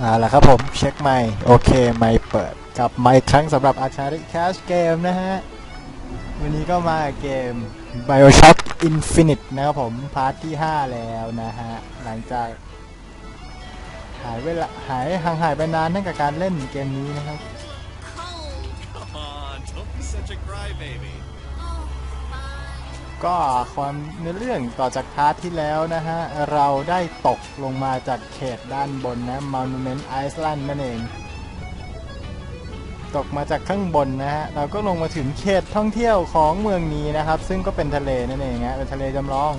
อ่าล้วครับผมเช็คไมค์โอเคไมค์เปิดกับไมค์ครั้งสำหรับอาชาริแคชเกมนะฮะ วันนี้ก็มาเกม Bioshock Infinite นะครับผม พาร์ทที่ 5 แล้วนะฮะ หลังจาก หายเวลาหายห่างหายไปนานนั่นกับการเล่นเกมนี้นะครับ Come on, don't be such a crybaby. ก็ความเนื้อเรื่องต่อจากพาร์ทที่แล้วนะฮะ เราได้ตกลงมาจากเขตด้านบนนะ Monument Island นั่นเอง ตกมาจากข้างบนนะฮะ เราก็ลงมาถึงเขตท่องเที่ยวของเมืองนี้นะครับ ซึ่งก็เป็นทะเลนั่นเองฮะเป็นทะเลจำลอง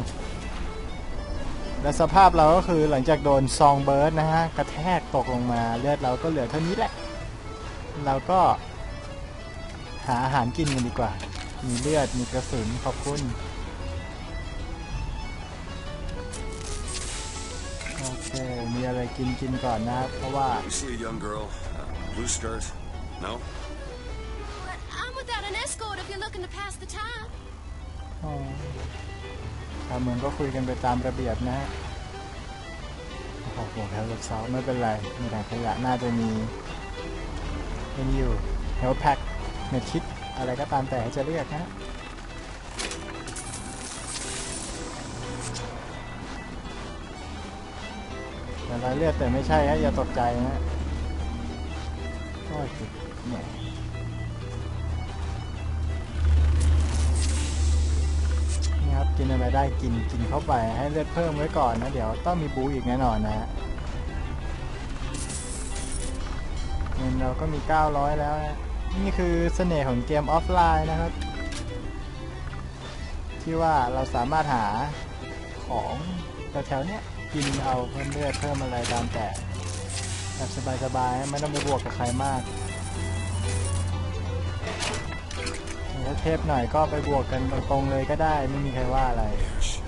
และสภาพเราก็คือหลังจากโดนซองเบิร์ดนะฮะ กระแทกตกลงมาเลือดเราก็เหลือเท่านี้แหละ เราก็หาอาหารกินกันดีกว่า มีเลือดมีกระสุนขอบคุณ โอเคมีอะไรกินกินก่อนนะเพราะว่า You see a young girl, uh, blue skirt? No? But I'm without an escort if you're looking to pass the time. อ๋อชาวเมืองก็คุยกันไปตามระเบียบนะฮะโอ้โหแถวรถเสาไม่เป็นไรมีถังขยะน่าจะมีเป็นอยู่เฮลแพ็กเม็ดคิดอะไรก็ตามแต่ให้จะเรียกนะ แต่รายเลือดแต่ไม่ใช่ฮะอย่าตกใจนะฮะโอ้ยเนี่ยนี่ครับกินอะไรได้กินกินเข้าไปให้เลือดเพิ่มไว้ก่อนนะ เดี๋ยวต้องมีบูอีกแน่นอนนะฮะเงินเราก็มี 900 แล้วนะนี่คือเสน่ห์ของเกมออฟไลน์นะครับ ที่ว่าเราสามารถหาของแถวๆเนี้ย กินเอาเพิ่มเลือดเพิ่มอะไรตามแต่แบบสบายๆไม่ต้องไปบวกกับใครมากถ้าเทพหน่อยก็ไปบวกกันตรงๆเลยก็ได้ไม่มีใครว่าอะไรชิบ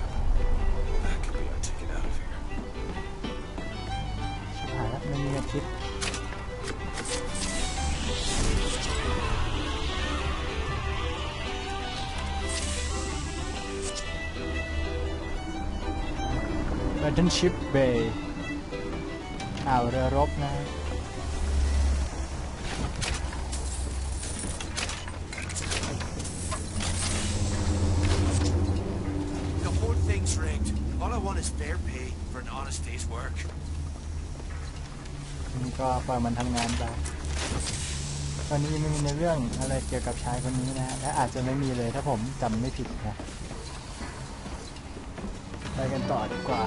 หายแล้วไม่มีอาทิตย์ แบทเทิลชิพเบย์อ่าวเรือรบนะ The whole thing's rigged. All I want is fair pay for an honest day's work. นี่ก็ปล่อยมันทำงานไปตอนนี้ยังไม่มีในเรื่องอะไรเกี่ยวกับชายคนนี้นะ และอาจจะไม่มีเลยถ้าผมจำไม่ผิดนะไป กันต่อดีกว่า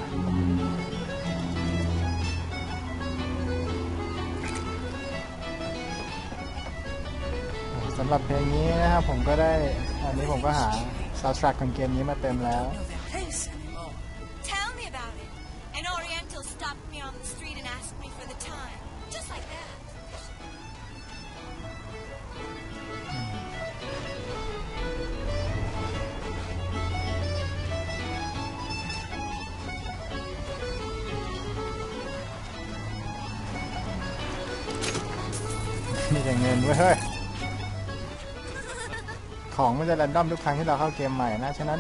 สำหรับเพลงนี้นะครับผมก็ได้ อันนี้ผมก็หาซาวด์แทร็กของเกมนี้มาเต็มแล้ว มีแต่เงินเว้ยเฮ้ย ของมันจะแรนดอมทุกครั้งที่เราเข้าเกมใหม่นะ ฉะนั้น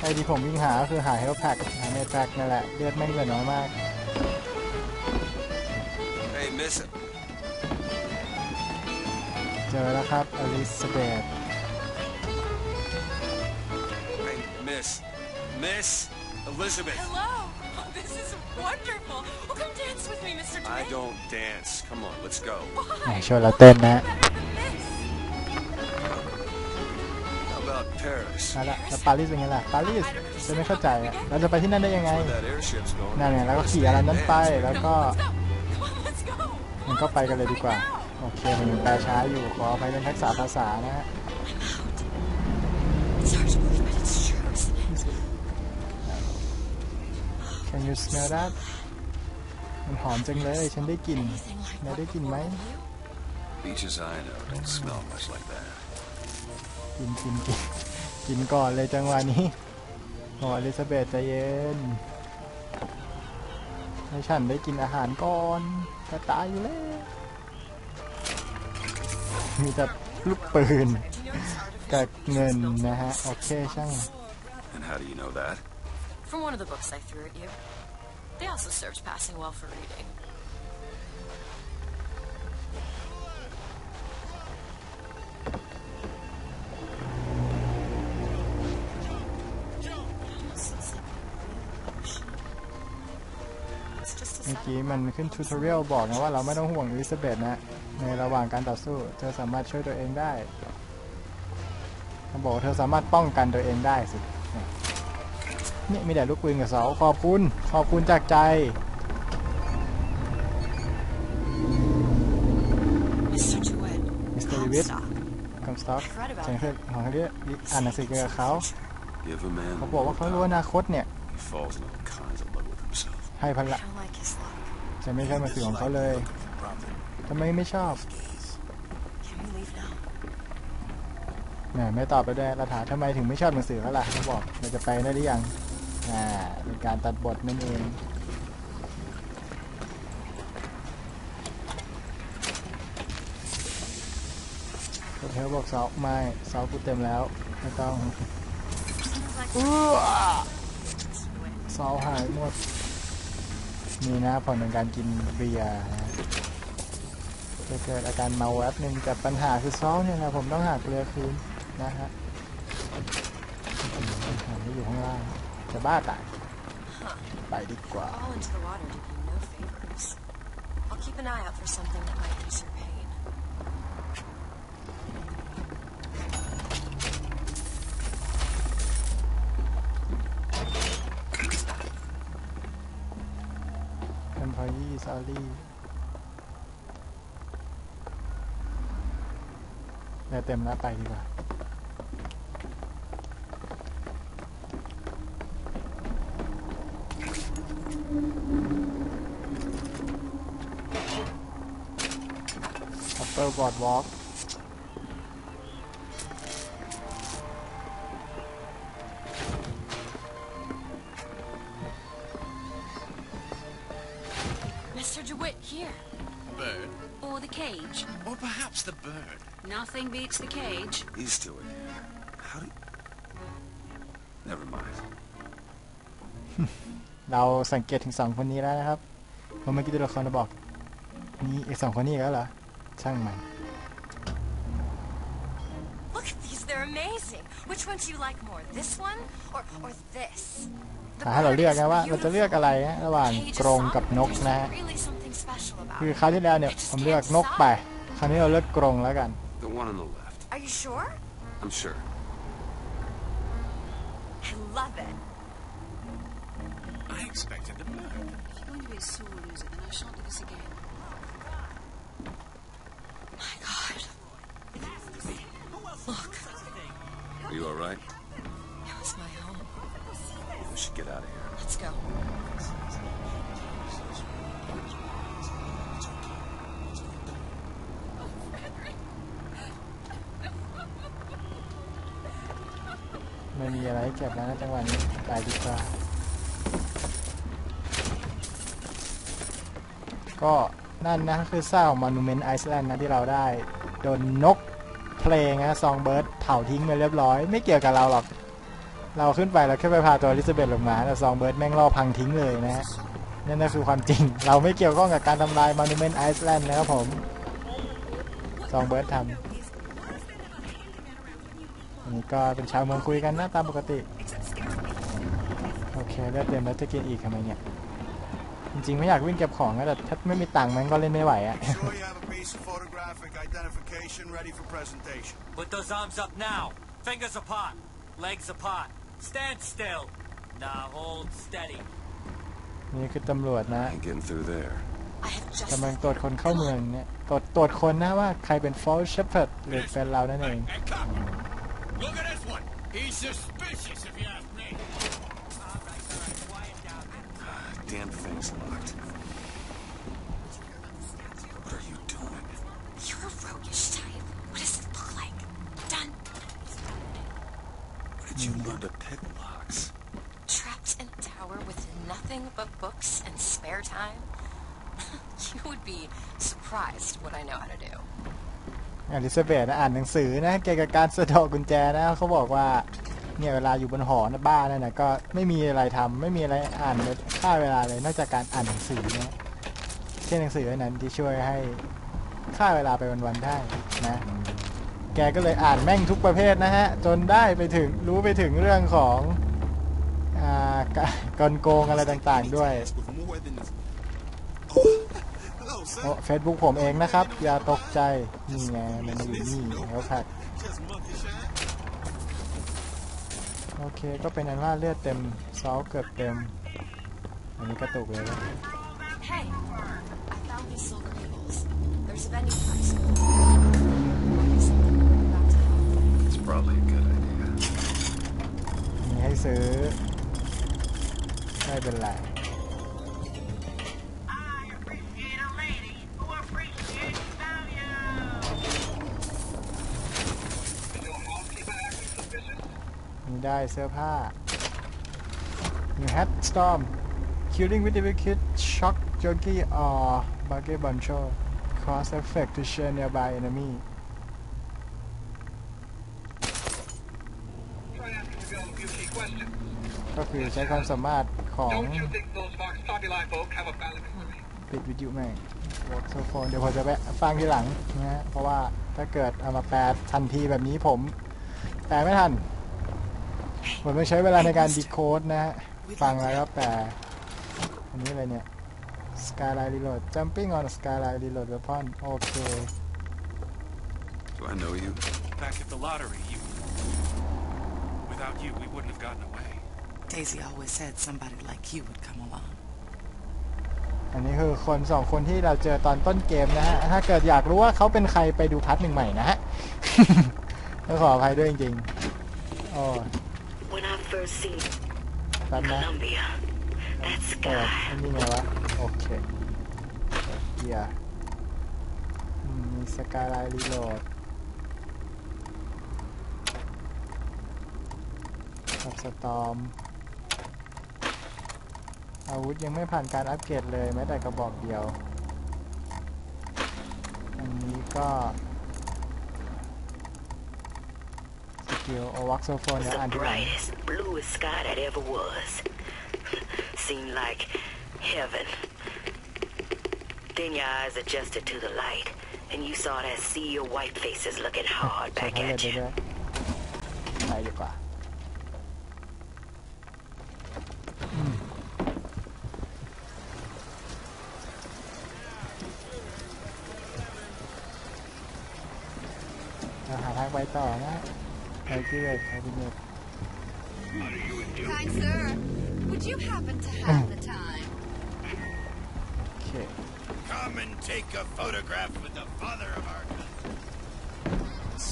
ไอที่ผมวิ่งหาก็คือหาเฮลแพ็กหาเมทแพ็กนั่นแหละ เลือดไม่เหลือน้อยมาก Hey, miss it. เจอแล้วครับอลิซาเบธ Hey, miss. Miss Elizabeth. Hello. Oh, this is wonderful. Well, come dance with me, Mr. I don't dance. Come on, let's go. ไหนช่วยเราเต้นนะ How about Paris? มาละแล้วปารีสเป็นไงล่ะปารีสจะไม่เข้าใจอะเราจะไปที่นั่นได้ยังไง Where that airship's going. นั่นไงแล้วก็ขี่อะไรนั้นไปแล้วก็ Come on, let's go. มันก็ไปกันเลยดีกว่า โอเคมันยังแปลช้าอยู่ขออภัยเป็นทักษะภาษานะฮะ It's hard to believe, but it's true, isn't it? Can you smell that มันหอมจังเลย ฉันได้กลิ่น Anything like นาย what ได้กลิ่นไหม before you? Beaches I know don't smell much like that. กินกินกินกินก่อนเลยจังหวะนี้โอ้อลิซาเบธใจเย็นให้ฉันได้กินอาหารก่อนจะตายอยู่แล้วมีแต่ลูกปืนกับเงินนะฮะ โอเคช่าง And how do you know that? From one of the books I threw at you. They also served passing well for reading. เมื่อกี้มันขึ้นทูตอเรียลบอกนะว่าเราไม่ต้องห่วงอลิซาเบธนะในระหว่างการต่อสู้ เธอสามารถช่วยตัวเองได้เขาบอกเธอสามารถป้องกันตัวเองได้สิ นี่ยมีแต่ลูกปืนกับเสาขอบคุณ ขอบคุณจากใจ Mr. DeWitt. มิสเตอร์วิท Comstock. คัมสต็อก I've read about ฉันเคยของเขาเรียกอ่านหนังสือเกี่ยวกับเขา Give a man เขาบอกว่าเขารู้อนาคตเนี่ย he falls in all kinds of love with himself. ให้พ I ละ don't like his luck. จะไม่ใช่หนังสือของเขาเลยทำไมไม่ชอบ Can we leave now? แหมไม่ตอบไปด้วยเราถามทำไมถึงไม่ชอบหนังสือเขาล่ะเขาบอกเราจะไปได้หรือยัง อ่าเป็นการตัดบทนั่นเองเธอบอกเสาไม่เสากูเต็มแล้วไม่ต้องซ้อเสาหายหมดนี่นะผลของการกินเบียร์นะจะเกิดอาการเมาแวบหนึ่งแต่ปัญหาคือเสาเนี่ยนะผมต้องหาเกลือคืนนะฮะปัญหาที่อยู่ข้างล่าง จะบ้าตายไปดีกว่า Fall into the water did you no favors. I'll keep an eye out for something that might ease your pain. เป็นพอยี่ซารี่เดี๋ยวเต็มแล้วไปดีกว่า Upper Boardwalk Mr. DeWitt, here. Bird. Or the cage. Or perhaps the bird. Nothing beats the cage. He's still in here. How do you... Never mind. เราสังเกตถึงสองคนนี้แล้วนะครับเพราะเมื่อกี้ตัวละครเราบอกนี่ไอ้สองคนนี้อีกแล้วเหรอช่างมัน Look at these, they're amazing. Which one do you like more, this one or or this? The ถ้าให้เรา bird เลือก is นะว่าเราจะเลือกอะไรนะระหว่าง beautiful. กรงกับนก There's นะฮะ really something special about คือ it. คราวที่แล้วเนี่ยผมเลือกนกไปคราวนี้เราเลือกกรงแล้วกัน The one on the left. Are you sure? I'm sure. I love it. I expected the bird. If you're going to be a sore loser, then I shan't do this again. My God. Are you all right? it was my home. We should get out of here. Let's go. ไม่มีอะไรให้เก็บแล้วนะจังหวะนี้ไปดีกว่าก็นั่นนะคือซ่าของ Monument Iceland นะที่เราได้ โดนนกเพลงนะซองเบิร์ดเผาทิ้งไปเรียบร้อย ไม่เกี่ยวกับเราหรอก เราขึ้นไปเราแค่ไปพาตัวอลิซาเบธลงมาแต่ซองเบิร์ดแม่งล่อพังทิ้งเลยนะฮะนั่นก็คือความจริง เราไม่เกี่ยวข้องกับการทำลาย Monument Iceland นะครับผมซองเบิร์ดทำอันนี้ก็เป็นชาวเมืองคุยกันนะตามปกติ โอเคเลือดเต็มแล้วจะกินอีกทำไมเนี่ย จริงๆไม่อยากวิ่งเก็บของนะแต่ถ้าไม่มีตังค์มันก็เล่นไม่ไหวอะ Sure you have a piece of photographic identification ready for presentation. Put those arms up now. Fingers apart. Legs apart. Stand still. Now hold steady. นี่คือตำรวจนะ Ain't getting through there. I have just กำลังตรวจคนเข้าเมืองเนี่ยตรวจตรวจคนนะว่าใครเป็น false shepherd หรือเป็นเรานั่นเอง Hey, cop! Look at this one. He's suspicious, if you ask me. Damn thing's locked. Where did you learn to pick locks? Trapped in a tower with nothing but books and spare time? you would be surprised what I know how to do. อลิซาเบธนะอ่านหนังสือนะเกี่ยวกับการสะดอกกุญแจนะเขาบอกว่าเนี่ยเวลาอยู่บนหอนะบ้านนั่นนะก็ไม่มีอะไรทำไม่มีอะไรอ่านเลยฆ่าเวลาเลยนอกจากการอ่านหนังสือนะเช่นหนังสืออันนั้นที่ช่วยให้ฆ่าเวลาไปวันๆได้นะ แกก็เลยอ่านแม่งทุกประเภทนะฮะ จนได้ไปถึงรู้ไปถึงเรื่องของอ่ากากลโกงอะไรต่างๆด้วยโอ้เฟซบุ๊กผมเองนะครับ อย่าตกใจ นี่ไง มันอยู่นี่แล้วแพ็ก Just monkey shine. โอเค ก็เป็นอันว่าเลือดเต็มซอลเกือบเต็ม อันนี้กระตุกเลยนะ probably a good idea. มีให้ซื้อ ไม่เป็นไรมีได้เสื้อผ้า มี hat storm killing with the wicked shock jockey or buggy buncho cause effect to share nearby enemy ก็คือใช้ความสามารถของ Don't you think those Vox Populi folk have a valid history? ปิดวิทยุแม่งวอล์กโซโฟนเดี๋ยวผมจะไปฟังทีหลังนะฮะเพราะว่าถ้าเกิดเอามาแปลทันทีแบบนี้ผม แปลไม่ทันผมต้องใช้เวลาในการดีโคดนะฮะฟังแล้วก็แปลอันนี้อะไรเนี่ย Skyline Reload Jumping on Skyline Reload Weapon โอเค Do I know you? Back at the lottery, you. Without you, we wouldn't have gotten away. Daisy always said somebody like you would come along. อันนี้คือคนสองคนที่เราเจอตอนต้นเกมนะฮะ ถ้าเกิดอยากรู้ว่าเขาเป็นใครไปดูพาร์ทหนึ่งใหม่นะฮะ ต้องขออภัยด้วยจริงๆโอ้ When I first seen แป๊บนะ Columbia, that เปิด sky, อันนี้ไงวะ โอเคเฮียอืมมีสกายไลน์รีโหลดกับสตอม อาวุธยังไม่ผ่านการอัปเกรดเลยแม้แต่กระบอกเดียว อันนี้ก็สกิลเอาวักโซโฟน was เนี่ยอ่าน the ที่หลัง brightest, bluest sky that ever was. Seemed like heaven. Then your eyes adjusted to the light, and you saw that sea of white faces looking hard ใช้ back พาเลต at ได้ you. ด้วยไปดีกว่า ต่อนะไปที่เลยไปที่เลย Kind sir, would you happen to have the time? โอเค Come and take a photograph with the father of our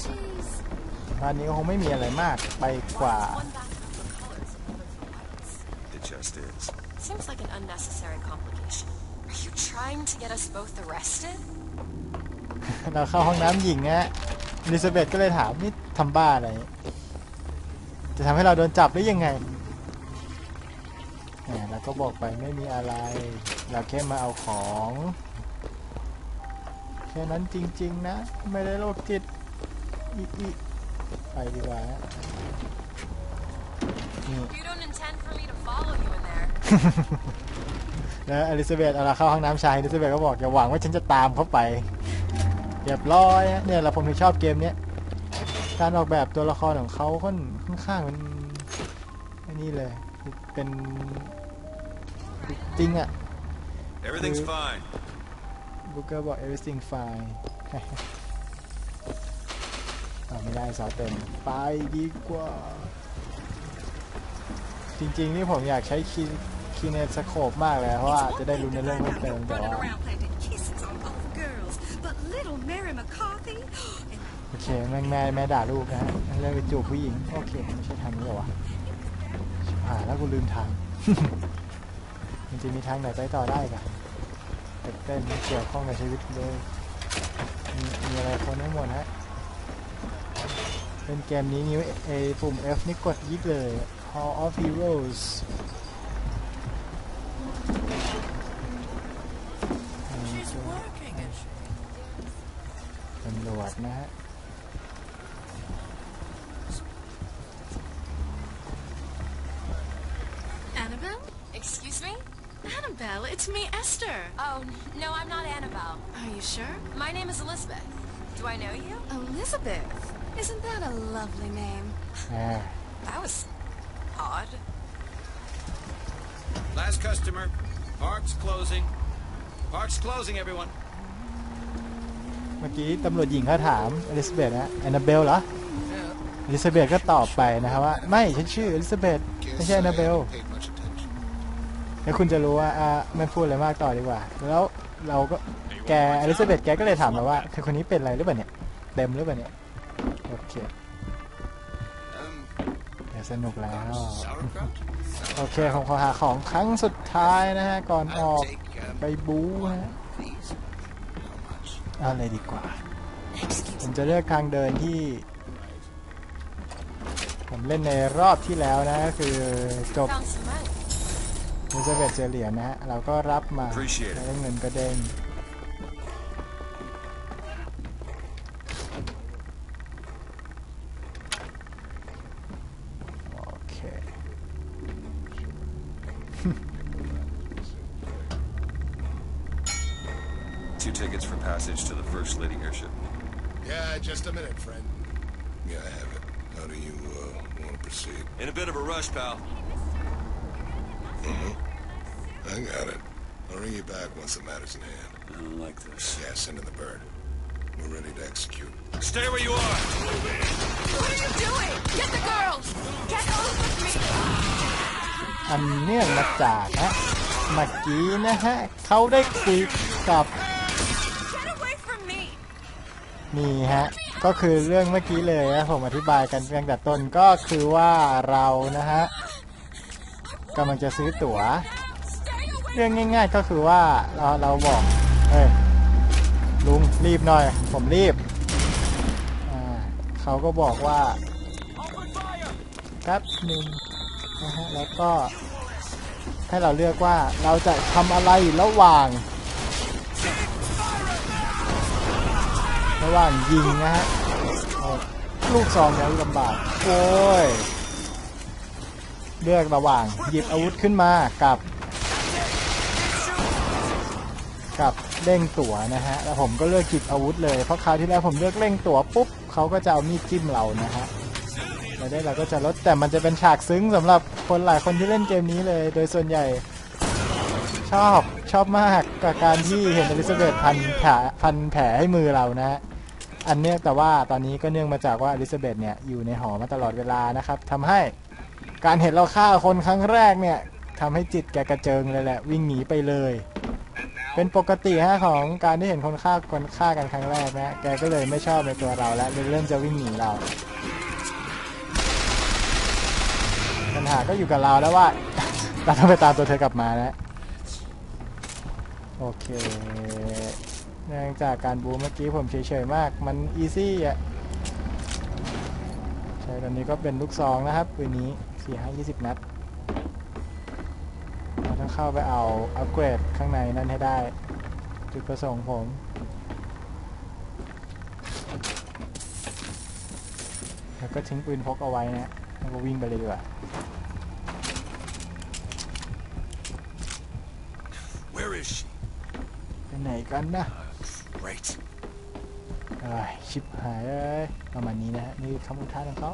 Jeez. ตอนนี้ก็คงไม่มีอะไรมากไปกว่า One backing up for colors and the other for lights. It just is. Seems like an unnecessary complication. Are you trying to get us both arrested? เราเข้าห้องน้ำหญิงนะ อลิซาเบธก็เลยถามนี่ทำบ้าอะไร จะทำให้เราโดนจับหรือยังไงแหมเราก็บอกไปไม่มีอะไร เราแค่มาเอาของ แค่นั้นจริง ๆ นะ ไม่ได้โรคจิตอีอีไปดีกว่าฮะนี่ You don't intend for me to follow you in there. แล้วอลิซาเบธเอาเราเข้าห้องน้ำชายอลิซาเบธก็บอกอย่าหวังว่าฉันจะตามเขาไป เรียบร้อยฮะเนี่ยเราผมถึงชอบเกมเนี้ยการออกแบบตัวละครของเขาค่อนค่อนข้างเป็นอันนี้เลยเป็นจริงอะ Everything's Mm. fine. บุ๊กเกอร์บอก everything fine เอาไม่ได้ซอสเต็มไปดีกว่า จริงๆ นี่ผมอยากใช้คีคีเนสโคปมากเลย เพราะว่าจะได้รู้ในเรื่องเพิ่มเติมแต่ running ว่า โอเค แม่แม่แม่ด่าลูกนะฮะเรื่องไปจูบผู้หญิง โอเค ไม่ใช่ทางนี้หรอวะชิบหาแล้วกูลืมทาง มันจะมีทางไหนไปต่อได้กะแต่เต้นเกี่ยวข้องกับชีวิตเลย มีมีอะไรคนทั้งหมดฮะเป็นเกมนี้นิ้วเอปุ่ม F นี่กดยิกเลย Hall of Heroes Matt. Annabelle? Excuse me? Annabelle, it's me, Esther. Oh, no, I'm not Annabelle. Are you sure? My name is Elizabeth. Do I know you? Elizabeth? Isn't that a lovely name? Yeah. that was odd. Last customer. Park's closing. Park's closing, everyone. เมื่อกี้ตำรวจหญิงเขาถามอลิซาเบธนะแอนนาเบลเหรออลิซาเบธก็ตอบไปนะครับว่า ไม่ฉันชื่ออลิซาเบธไม่ใช่แอนนาเบลแล้วคุณจะรู้ว่าอ่าไม่พูดอะไรมากต่อดีกว่า แล้วเราก็แกอลิซาเบธแกก็เลยถามเราว่าคือคนนี้เป็นอะไรหรือเปล่าเนี่ยเต็มหรือเปล่าเนี่ยโอเคเดี๋ยวสนุกแล้ว โอเคผมขอหาของครั้งสุดท้ายนะฮะ ก่อนออกไปบู๊นะฮะ please. How much? เอาเลยดีกว่า ผมจะเลือกทางเดินที่ ผมเล่นในรอบที่แล้วนะก็คือจบ Found some money. อลิซาเบธเจอเหรียญนะฮะเราก็รับมา Appreciate it. แล้วเงินก็เด้ง passage to the First Lady airship. Yeah, just a minute, friend. Yeah, I have it. How do you, uh, want to proceed? In a bit of a rush, pal. Uh-huh. I got it. I'll ring you back once the matter's in hand. I don't like this. Yeah, send in the bird. We're ready to execute. Stay where you are! What are you doing? Get the girls! Get off of me! อันเนื่องมาจากนะเมื่อกี้นะฮะเขาได้คุยกับ นี่ฮะ ก็คือเรื่องเมื่อกี้เลยนะผมอธิบายกันตั้งแต่ต้นก็คือว่าเรานะฮะกำลังจะซื้อตั๋ว เรื่องง่าย ๆ ก็คือว่าเราเราบอกเฮ้ยลุงรีบหน่อย ผมรีบเขาก็บอกว่าแป๊บหนึ่งนะฮะแล้วก็ให้เราเลือกว่าเราจะทำอะไรระหว่าง ระหว่างยิงนะฮะลูกซองแล้วลำบากโอ้ยเลือกระหว่างหยิบอาวุธขึ้นมากับ กับเร่งตั๋วนะฮะแล้วผมก็เลือกหยิบอาวุธเลยเพราะคราวที่แล้วผมเลือกเร่งตั๋วปุ๊บเขาก็จะเอามีดจิ้มเรานะฮะแล้วได้เราก็จะลดแต่มันจะเป็นฉากซึ้งสำหรับคนหลายคนที่เล่นเกมนี้เลย โดยส่วนใหญ่ชอบ ชอบมากกับการที่เห็นอลิซาเบธพันแผลพันแผลให้มือเรานะฮะอันเนี้ยแต่ว่าตอนนี้ก็เนื่องมาจากว่าอลิซาเบธเนี่ยอยู่ในหอมาตลอดเวลานะครับทำให้การเห็นเราฆ่าคนครั้งแรกเนี่ยทำให้จิตแกกระเจิงเลยแหละ วิ่งหนีไปเลย เป็นปกติฮะของการที่เห็นคนฆ่าคนฆ่ากันครั้งแรกนะแกก็เลยไม่ชอบในตัวเราแล้วเริ่มจะวิ่งหนีเราปัญหาก็อยู่กับเราแล้วว่าเราต้องไปตามตัวเธอกลับมานะ โอเค เนื่องจากการบูเมื่อกี้ผมเฉยๆมาก มันอีซี่อะ ใช่ตอนนี้ก็เป็นลูกซองนะครับปืนนี้4 5 20นัด เราต้องเข้าไปเอาอัปเกรดข้างในนั้นให้ได้ จุดประสงค์ผมแล้วก็ทิ้งปืนพกเอาไว้นะแล้วก็วิ่งไปเลยดีกว่า Where is she? ไหนกันนะชิบหายเอ้ยประมาณนี้นะฮะนี่คำอุทานของเขา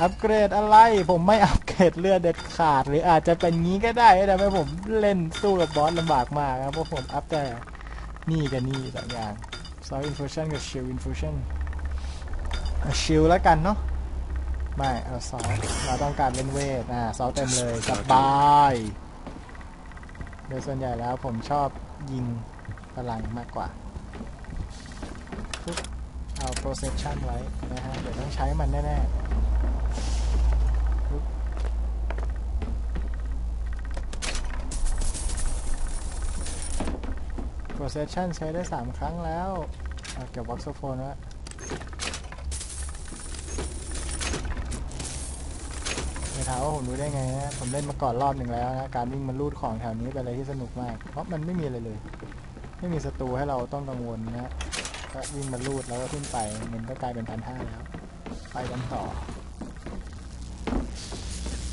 อัปเกรดอะไรผมไม่อัปเกรดเลือดเด็ดขาด หรืออาจจะเป็นงี้ก็ได้แต่ไม่ผมเล่นสู้กับบอสลำบากมากครับเพราะผมอัพแต่นี่กับนี่สองอย่าง s o u l infusion กับ shield infusion เอา shield แล้วกันเนาะไม่เอาซอลเราต้องการเล่นเวทอ่าซอลเต็มเลยสบายโดยส่วนใหญ่แล้วผมชอบ ยิงพลังมากกว่าเอาโปรเซสชันไว้นะฮะ เดี๋ยวต้องใช้มันแน่ๆปึ๊บ procession ใช้ได้ 3 ครั้งแล้ว เอาเก็บวัคโซโฟนไว้ ถามว่าผมรู้ได้ไงนะผมเล่นมาก่อนรอบหนึ่งแล้วนะการวิ่งมันลูดของแถวนี้เป็นอะไรที่สนุกมาก เพราะมันไม่มีอะไรเลย ไม่มีศัตรูให้เราต้องกังวลนะฮะก็วิ่งมาลูดแล้วก็ขึ้นไปเงินก็กลายเป็นพันห้าแล้ว ไปกันต่อ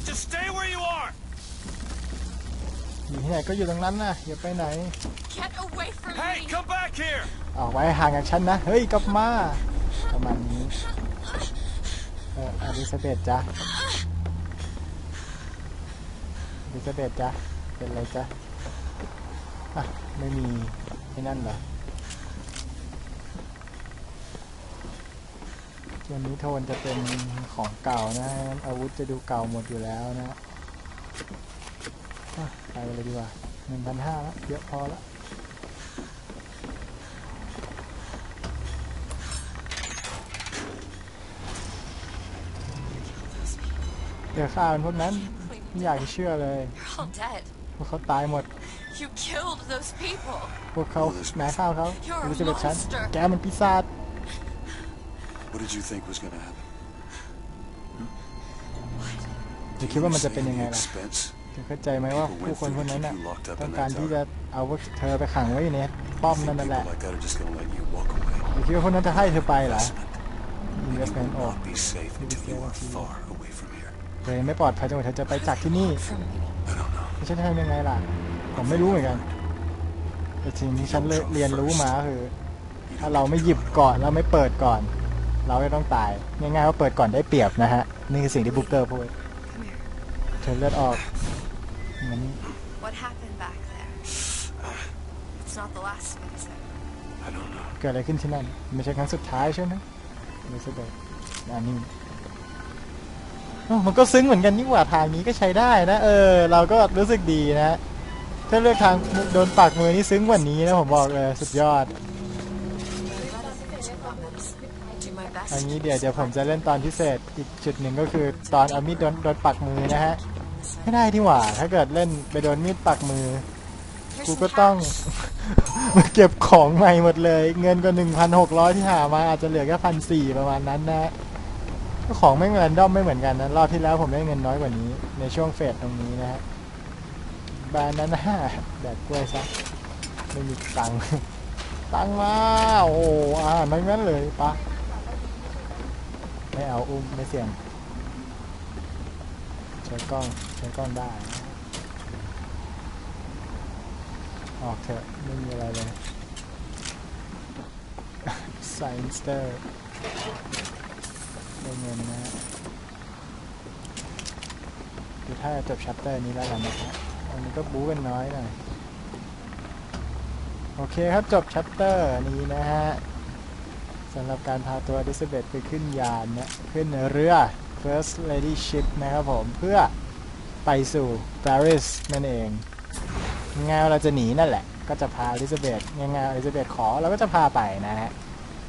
Just stay where you are. อยู่ที่ไหนก็อยู่ตรงนั้นนะอย่าไปไหน Get away from Hey, me! come back here. ออกไว้ห่างจากฉันนะ เฮ้ย กลับมา ประมาณนี้ เอออลิซาเบธจ้ะ อลิซาเบธจ้ะเป็นไรจ้ะอะ ไม่มีไอ้นั่นเหรอเกมนี้โทนจะเป็นของเก่านะ อาวุธจะดูเก่าหมดอยู่แล้วนะไปเลยดีกว่าหนึ่งพันห้าแล้วเยอะพอแล้วเดี๋ยวฆ่ามันพวกนั้น ไม่อยากจะเชื่อเลย You're all dead. พวกเขาตายหมด You killed those people. พวกเขาแหม้ข้าวเขา You're a รู้สึกแบบฉัน monster. แกมันปีศาจ What did you think was gonna happen? จะคิดว่ามันจะเป็นยังไง The ล่ะ expense? เธอเข้าใจไหมว่าผู้คนพวกนั้นน่ะต้องการที่จะเอาพวกเธอไปขังไว้อยู่ในป้อมนั่นนั่นแหละ People like that are just gonna let you walk away. อย่าคิดว่าพวกนั้นจะให้เธอไปเหรอ investment You โอ้ will not be safe until you are far away from here. เธอยังไม่ปลอดภัยจนกว่าเธอจะไปจากที่นี่ I don't know. ไม่ใช่ทำยังไงล่ะ ผมไม่รู้เหมือนกัน แต่สิ่งที่ฉันเรียเรียนรู้มาก็คือ ถ้าเราไม่หยิบก่อนเราไม่เปิดก่อน เราก็ต้องตาย ง่ายๆว่าเปิดก่อนได้เปรียบนะฮะ นี่คือสิ่งที่บุ๊กเกอร์พูดเธอเลือดออกเหมือน What happened back there? It's not the last of it, is it? I don't know. เกิดอะไรขึ้นที่นั่น ไม่ใช่ครั้งสุดท้ายใช่ไหมไม่ใช่เลยอันนี้อ้าว มันก็ซึ้งเหมือนกันนี่หว่าทางนี้ก็ใช้ได้นะ เออ เราก็รู้สึกดีนะ ถ้าเลือกทางโดนปากมือนี่ซึ้งกว่านี้นะผมบอกเลยสุดยอดอันนี้เดี๋ยวเดี๋ยวผมจะเล่นตอนพิเศษอีกจุดหนึ่งก็คือตอนเอามีดโดนโดนปักมือนะฮะไม่ได้ที่หว่า ถ้าเกิดเล่นไปโดนมีดปักมือ กูก็ต้องเก็บของใหม่หมดเลย เงินก็หนึ่งพันหกร้อยที่หามาอาจจะเหลือแค่พันสี่ประมาณนั้นนะ ของไม่เหมือนด้อมไม่เหมือนกันนะรอบที่แล้วผมได้เงินน้อยกว่านี้ ในช่วงเฟสตรงนี้นะฮะบรนด์นั้นนะแดกกล้วยซะไม่มีตังค์ตังค์มาโอ้อ่าไม่งั้นเลยปะไม่เอาอุ้มไม่เสี่ยงใช้กล้องใช้กล้องได้ออกเถอะไม่มีอะไรเลยไซน์สเตอร์ ได้เงินนะฮะคือถ้าจบชัปเตอร์นี้แล้วกันนะครับอันนี้ก็บู๊กันน้อยหน่อยโอเคครับจบชัปเตอร์นี้นะฮะสำหรับการพาตัวดิสเบตไปขึ้นยานนะขึ้นเรือ First Lady Ship นะครับผม เพื่อไปสู่ปารีสนั่นเองงานเราจะหนีนั่นแหละ ก็จะพาอลิซาเบธงานอลิซาเบธขอเราก็จะพาไปนะฮะ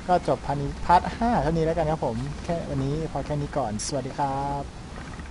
ก็จบพาร์ทนี้พาร์ทห้าเท่านี้แล้วกันครับผม แค่วันนี้พอแค่นี้ก่อน สวัสดีครับ